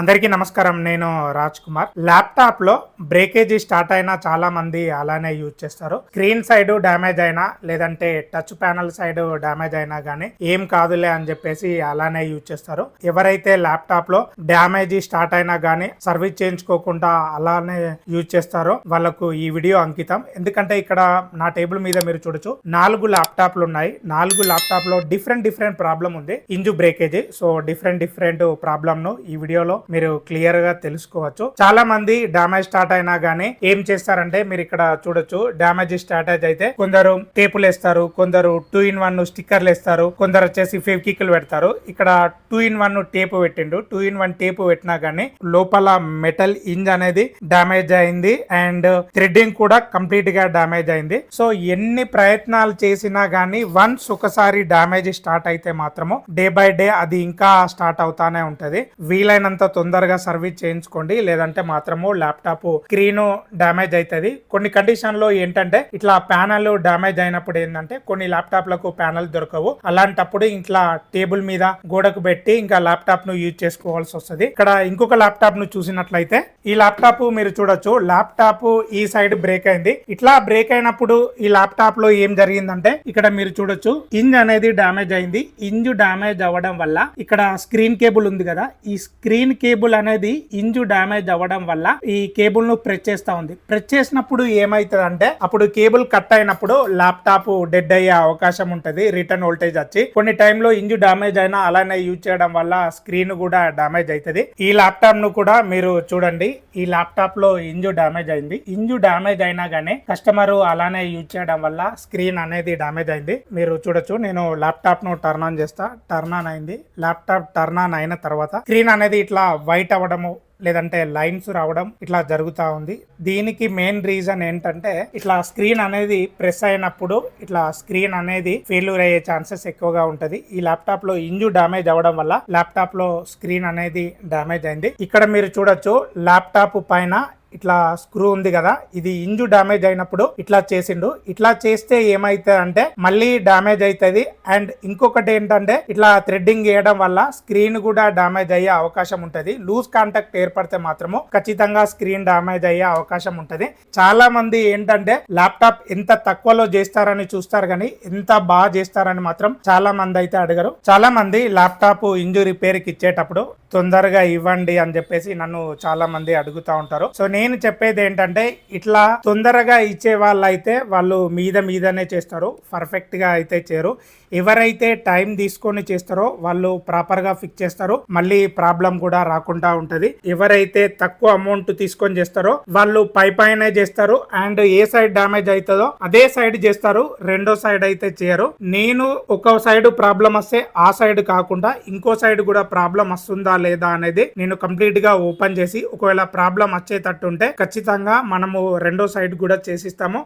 అందరికీ నమస్కారం. నేను రాజ్ కుమార్. ల్యాప్టాప్లో బ్రేకేజీ స్టార్ట్ అయినా చాలా మంది అలానే యూజ్ చేస్తారు. స్క్రీన్ సైడ్ డ్యామేజ్ అయినా లేదంటే టచ్ ప్యానల్ సైడ్ డ్యామేజ్ అయినా గానీ ఏం కాదులే అని చెప్పేసి అలానే యూజ్ చేస్తారు. ఎవరైతే ల్యాప్టాప్లో డ్యామేజ్ స్టార్ట్ అయినా గానీ సర్వీస్ చేయించుకోకుండా అలానే యూజ్ చేస్తారో వాళ్ళకు ఈ వీడియో అంకితం. ఎందుకంటే ఇక్కడ నా టేబుల్ మీద మీరు చూడొచ్చు నాలుగు ల్యాప్టాప్లు ఉన్నాయి. నాలుగు ల్యాప్టాప్లో డిఫరెంట్ డిఫరెంట్ ప్రాబ్లం ఉంది. Hinge breakage. So different different ప్రాబ్లమ్ను ఈ వీడియోలో మీరు క్లియర్గా తెలుసుకోవచ్చు. చాలా మంది డ్యామేజ్ స్టార్ట్ అయినా గానీ ఏం చేస్తారంటే మీరు ఇక్కడ చూడొచ్చు. డ్యామేజ్ స్టార్ట్ అయితే కొందరు టేపులు వేస్తారు కొందరు టూ ఇన్ వన్ స్టిక్కర్లు వేస్తారు కొందరు వచ్చేసి ఫెవికిక్లు పెడతారు. ఇక్కడ టూ ఇన్ వన్ టేపు పెట్టిండు. టూ ఇన్ వన్ టేపు పెట్టినా గానీ లోపల మెటల్ ఇంజ్ అనేది డ్యామేజ్ అయింది అండ్ థ్రెడ్డింగ్ కూడా కంప్లీట్గా డ్యామేజ్ అయింది. సో ఎన్ని ప్రయత్నాలు చేసినా గానీ వన్స్ ఒకసారి డ్యామేజ్ స్టార్ట్ అయితే మాత్రము డే బై డే అది ఇంకా స్టార్ట్ అవుతానే ఉంటది. వీలైనంత తొందరగా సర్వీస్ చేయించుకోండి. లేదంటే మాత్రము ల్యాప్టాప్ స్క్రీన్ డ్యామేజ్ అవుతుంది కొన్ని కండిషన్లో ఏంటంటే ఇట్లా ప్యానల్ డ్యామేజ్ అయినప్పుడు ఏంటంటే కొన్ని ల్యాప్టాప్లకు ప్యానల్ దొరకవు. అలాంటప్పుడు ఇట్లా టేబుల్ మీద గోడకు పెట్టి ఇంకా ల్యాప్టాప్ను యూజ్ చేసుకోవాల్సి వస్తుంది. ఇక్కడ ఇంకొక ల్యాప్టాప్ను చూసినట్లయితే ఈ ల్యాప్టాప్ మీరు చూడొచ్చు. ల్యాప్టాప్ ఈ సైడ్ బ్రేక్ అయింది. ఇట్లా బ్రేక్ అయినప్పుడు ఈ ల్యాప్టాప్లో ఏం జరిగిందంటే ఇక్కడ మీరు చూడొచ్చు ఇంజ్ అనేది డ్యామేజ్ అయింది. ఇంజ్ డ్యామేజ్ అవ్వడం వల్ల ఇక్కడ స్క్రీన్ కేబుల్ ఉంది కదా ఈ స్క్రీన్ కేబుల్ అనేది ఇంజు డ్యామేజ్ అవ్వడం వల్ల ఈ కేబుల్ను ప్రెస్ చేస్తా ఉంది. ప్రెస్ చేసినప్పుడు ఏమైతుంది అంటే అప్పుడు కేబుల్ కట్ అయినప్పుడు ల్యాప్టాప్ డెడ్ అయ్యే అవకాశం ఉంటుంది రిటర్న్ వోల్టేజ్ వచ్చి. కొన్ని టైంలో ఇంజు డ్యామేజ్ అయినా అలానే యూజ్ చేయడం వల్ల స్క్రీన్ కూడా డ్యామేజ్ అవుతుంది ఈ ల్యాప్టాప్ను కూడా మీరు చూడండి. ఈ ల్యాప్టాప్లో ఇంజు డ్యామేజ్ అయింది. ఇంజు డ్యామేజ్ అయినా గానీ కస్టమర్ అలానే యూజ్ చేయడం వల్ల స్క్రీన్ అనేది డ్యామేజ్ అయింది. మీరు చూడొచ్చు నేను ల్యాప్టాప్ను టర్న్ ఆన్ చేస్తా. టర్న్ ఆన్ అయింది. ల్యాప్టాప్ టర్న్ ఆన్ అయిన తర్వాత స్క్రీన్ అనేది ఇట్లా వైట్ అవ్వడము లేదంటే లైన్స్ రావడం ఇట్లా జరుగుతూ ఉంది. దీనికి మెయిన్ రీజన్ ఏంటంటే ఇట్లా స్క్రీన్ అనేది ప్రెస్ అయినప్పుడు ఇట్లా స్క్రీన్ అనేది ఫెయిల్యూర్ అయ్యే ఛాన్సెస్ ఎక్కువగా ఉంటది. ఈ ల్యాప్టాప్లో ఇంజు డ్యామేజ్ అవ్వడం వల్ల ల్యాప్టాప్లో స్క్రీన్ అనేది డ్యామేజ్ అయింది. ఇక్కడ మీరు చూడొచ్చు ల్యాప్టాప్ పైన ఇట్లా స్క్రూ ఉంది కదా ఇది ఇంజు డ్యామేజ్ అయినప్పుడు ఇట్లా చేసిండు. ఇట్లా చేస్తే ఏమైతుంది అంటే మళ్ళీ డ్యామేజ్ అవుతుంది అండ్ ఇంకొకటి ఏంటంటే ఇట్లా థ్రెడ్డింగ్ చేయడం వల్ల స్క్రీన్ కూడా డ్యామేజ్ అయ్యే అవకాశం ఉంటుంది. లూజ్ కాంటాక్ట్ ఏర్పడితే మాత్రము ఖచ్చితంగా స్క్రీన్ డ్యామేజ్ అయ్యే అవకాశం ఉంటుంది. చాలా మంది ఏంటంటే ల్యాప్టాప్ ఎంత తక్కువలో చేస్తారని చూస్తారు కానీ ఎంత బాగా చేస్తారని మాత్రం చాలా మంది అయితే అడగరు. చాలా మంది ల్యాప్టాప్ ఇంజు రిపేర్కి ఇచ్చేటప్పుడు తొందరగా ఇవ్వండి అని చెప్పేసి నన్ను చాలా మంది అడుగుతా ఉంటారు. సో నేను చెప్పేది ఏంటంటే ఇట్లా తొందరగా ఇచ్చే వాళ్ళు అయితే వాళ్ళు మీద మీదనే చేస్తారు. పర్ఫెక్ట్గా అయితే చేయరు. ఎవరైతే టైం తీసుకొని చేస్తారో వాళ్ళు ప్రాపర్గా ఫిక్స్ చేస్తారు. మళ్ళీ ప్రాబ్లం కూడా రాకుండా ఉంటది. ఎవరైతే తక్కువ అమౌంట్ తీసుకొని చేస్తారో వాళ్ళు పై పైన చేస్తారు. అండ్ ఏ సైడ్ డ్యామేజ్ అవుతుందో అదే సైడ్ చేస్తారు. రెండో సైడ్ అయితే చేయరు. నేను ఒక సైడ్ ప్రాబ్లం వస్తే ఆ సైడ్ కాకుండా ఇంకో సైడ్ కూడా ప్రాబ్లం వస్తుందా లేదా అనేది నేను కంప్లీట్గా ఓపెన్ చేసి ఒకవేళ ప్రాబ్లం వచ్చేటట్టు ఉంటే ఖచ్చితంగా మనము రెండో సైడ్ కూడా చేసిస్తాము.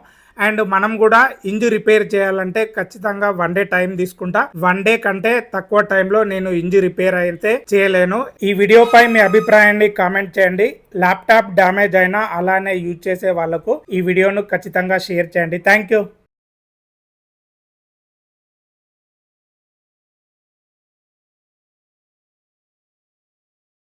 అండ్ మనం కూడా ఇంజు రిపేర్ చేయాలంటే ఖచ్చితంగా వన్ డే టైం తీసుకుంటా. వన్ డే కంటే తక్కువ టైంలో నేను ఇంజు రిపేర్ అయితే చేయలేను. ఈ వీడియోపై మీ అభిప్రాయాన్ని కామెంట్ చేయండి. ల్యాప్టాప్ డ్యామేజ్ అయినా అలానే యూజ్ చేసే వాళ్ళకు ఈ వీడియోను ఖచ్చితంగా షేర్ చేయండి. Thank you.